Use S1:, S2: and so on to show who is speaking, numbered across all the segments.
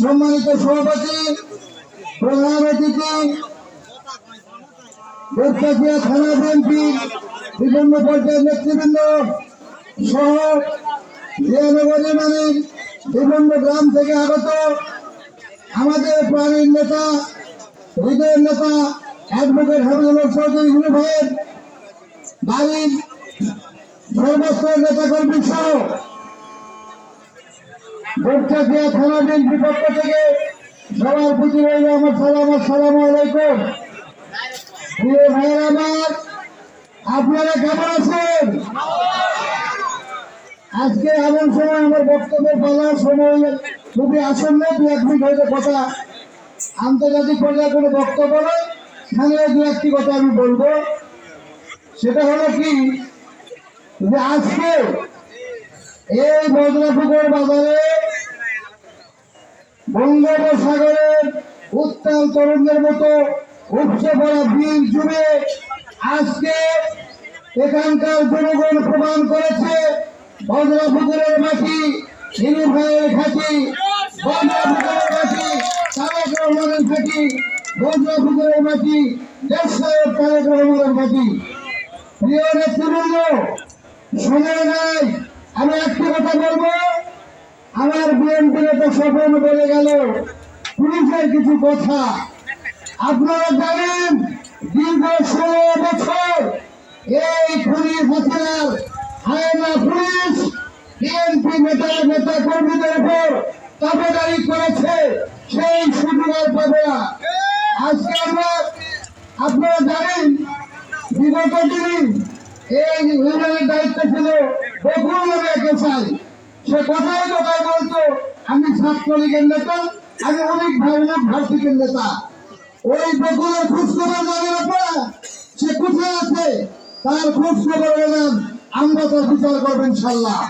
S1: সম্মানিত সভাপতি, প্রধান অতিথি দুর্গাপিয়া থানা বিএনপি, বিভিন্ন পর্যায়ের নেতৃবৃন্দ সহ জিয়ানগর ইউনিয়নের বিভিন্ন গ্রাম থেকে আগত আমাদের প্রাণীর নেতা, হৃদয়ের নেতা, অ্যাডভোকেট হাবিবুল্লাহ চৌধুরী ভাইয়ের থেকে আপনারা কেমন আছেন? আজকে এমন সময় আমার বক্তব্য বলার সময় খুবই আসন্ন দু এক মিনিট হয়তো কথা, আন্তর্জাতিক পর্যায়ে কোনো বক্তব্য নয় স্থানীয় দু একটি কথা আমি বলব। সেটা হলো কি? যে আজকে এই বজ্রপুকুর বাজারে বঙ্গোপসাগরের উত্তাল তরুণের মতো উপচে পড়া বীর জুড়ে আজকে এখানকার জনগণ প্রমাণ করেছে, বজ্রপুকুরের মাটি হিরু ভাইয়ের ঘাটি বজ্রপুকুরের মাটি, তারেক রহমানের ঘাটি বজ্রপুকুরের মাটি দেশ নায়ক তারেক রহমানের ঘাটি প্রিয় নেতৃবৃন্দ সময় নাই। আমি একটি কথা বলব। আমার বিএনপি নেতা স্বপন বলে গেল, পুলিশের কিছু কথা। আপনারা জানেন, দীর্ঘ ষোলো বছর এই পুলিশ হাসিনার হায়না পুলিশ বিএনপি নেতা নেতা কর্মীদের উপর তাবেদারি করেছে। সেই সুযোগ পাবে আজকে আমরা আপনারা জানেন বিগত দিন এই ইউনিয়নের দায়িত্ব ছিল বকুল নামে একে সে কথাই কথায় বলতো, আমি ছাত্রলীগের নেতা, আমি অনেক ভাবনা ভারতীয় নেতা। ওই বকুলের খোঁজ খবর জানেন আপনারা সে কোথায় আছে, তার খোঁজ খবর এলাম আমরা তার বিচার করব ইনশাল্লাহ।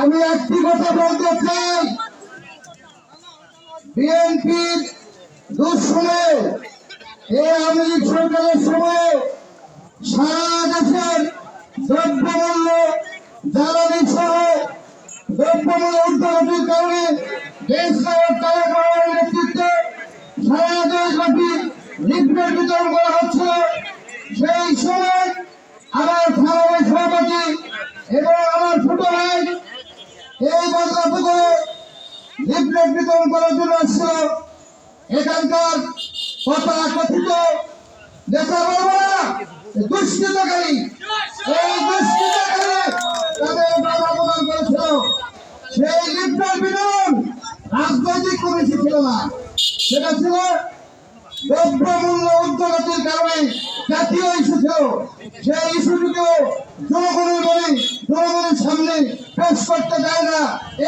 S1: আমি একটি কথা বলতে চাই, বিএনপির দুঃসময়ে, এই আওয়ামী লীগ সরকারের সময়ে সারা দেশের দ্রব্যমূল্য জ্বালানি সহ দ্রব্যমূল্য ঊর্ধ্বগতির কারণে দেশ তারেক রহমানের নেতৃত্বে সারা দেশব্যাপী লিফলেট বিতরণ করা হচ্ছে। সেই সময় আমার থানার সভাপতি এবং আমার ছোট ভাই এই বদলাপুকুরে লিফলেট বিতরণ করার জন্য আসছিল। এখানকার কথা কথিত নেতা দুষ্কৃতকারী। এই দুষ্কৃতকারী প্রদান সেই লিপ্টার বিধান রাজনৈতিক কোনো ছিল না। সেটা ছিল দ্রব্যমূল্য উদ্যোগতির কারণে জাতীয় ইস্যু ছিল। সেই জনগণের সামনে পেশ করতে দেয় না।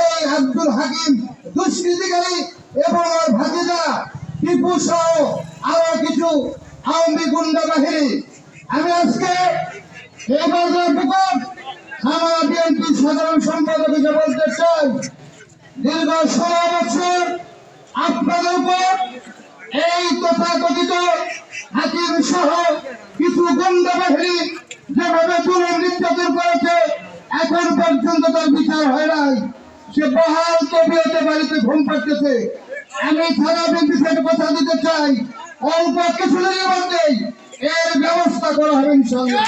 S1: এই আব্দুল হাকিম দুষ্কৃতিকারী এবং ওর ভাতিজা, টিপু সহ আরও কিছু আওয়ামী গুন্ডা বাহিনী আমি আজকে এই বাজার থানা বিএনপি সাধারণ সম্পাদককে বলতে চাই, দীর্ঘ ষোলো বছর আপনাদের এই তথাকথিত হাকিম সহ কিছু গুন্ডা বাহিনী যেভাবে জুলুম নির্যাতন করেছে, এখন পর্যন্ত তার বিচার হয় নাই। সে বহাল তবিয়তে বাড়িতে ঘুম পাচ্ছে আমি থানা বিএনপি কথা দিতে চাই, অল্প কিছু দিনের মধ্যেই এর ব্যবস্থা করা হবে ইনশাআল্লাহ।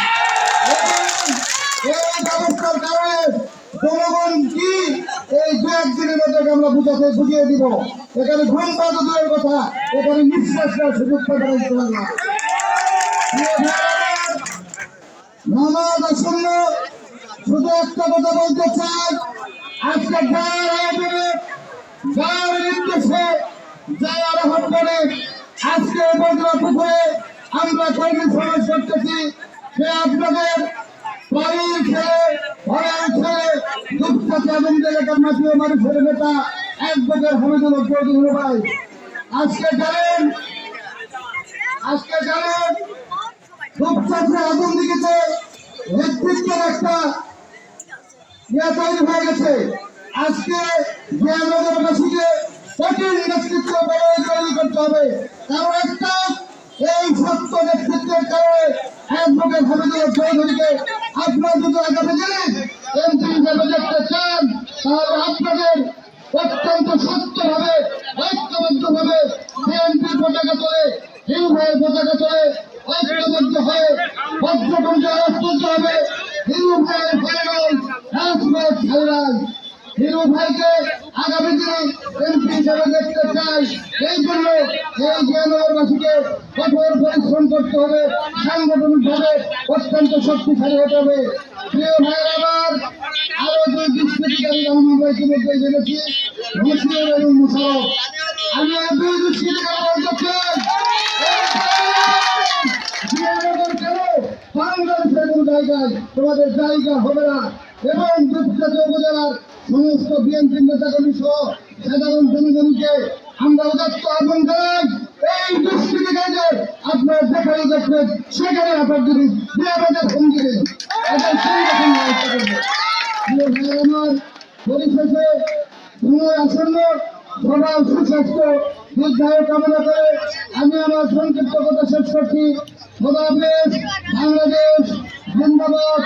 S1: এবং এই ব্যবস্থার কারণে জনগণ কি এই দু একদিনের মধ্যে আমরা বুঝাতে বুঝিয়ে দিব। এখানে ঘুম পাতা দূরের কথা এখানে নিঃশ্বাস নেওয়ার সুযোগ পাবে ভাইরা, নামাজ আসন্ন শুধু একটা কথা বলতে চাই আজকে গায়ের আয়োজনে গায়ের নির্দেশে যাওয়ার আহ্বানে আজকে বদলা পুকুরে আমরা কর্মী সমাবেশ করতেছি, সে আপনাদের বাড়ির ছেলে ঘরের ছেলে দুঃখাতে এবং এলাকার মাঝে মানুষের নেতা ভাই। আজকে জানেন আজকে জানেন দুঃখাতে আগুন দিকেছে নেতৃত্বের একটা ইয়া তৈরি হয়ে গেছে। আজকে যে আমাদের বাসীকে কঠিন নেতৃত্ব তৈরি করতে হবে। কারণ একটা এই সত্য নেতৃত্বের কারণে চৌধুরীকে আপনার যদি আগামী দিনে এমপি হিসেবে দেখতে চান, তাহলে আপনাদের অত্যন্ত সত্যভাবে ঐক্যবদ্ধভাবে বিএনপি পতাকা তোলে হিন্দু ভাইয়ের পতাকা তোলে ঐক্যবদ্ধ হয়ে বজ্রকণ্ঠে আওয়াজ তুলতে হবে। হিন্দু ভাইয়ের ফাইনাল হিরু ভাইকে আগামী দিনে এমপি হিসেবে দেখতে চাই। এই জন্য এই জেলাবাসীকে কঠোর পরিশ্রম করতে হবে সাংগঠনিক ভাবে অত্যন্ত শক্তিশালী হতে হবে। প্রিয় ভাইয়ের আমার আরও দুই দুষ্কৃতিকারী আমি ইতিমধ্যে জেনেছি, মুসলিম এবং মুসলমান। আমি দুই দুষ্কৃতিকারী বলতে তোমাদের জায়গা হবে না। এবং দুঃখাত উপজেলার সমস্ত বিএনপি নেতাকর্মী সহ সাধারণ জনগণকে আমরা উদাত্ত আহ্বান জানাই, এই দুষ্কৃতিকারীদের আপনারা যেখানে দেখবেন সেখানে আপনার যদি ফোন দিবেন এদের ভাই, আমার পরিশেষে সময় আসন্ন সবার সুস্বাস্থ্য দীর্ঘায়ু কামনা করে আমি আমার সংক্ষিপ্ত কথা শেষ করছি। বাংলাদেশ, জিন্দাবাদ।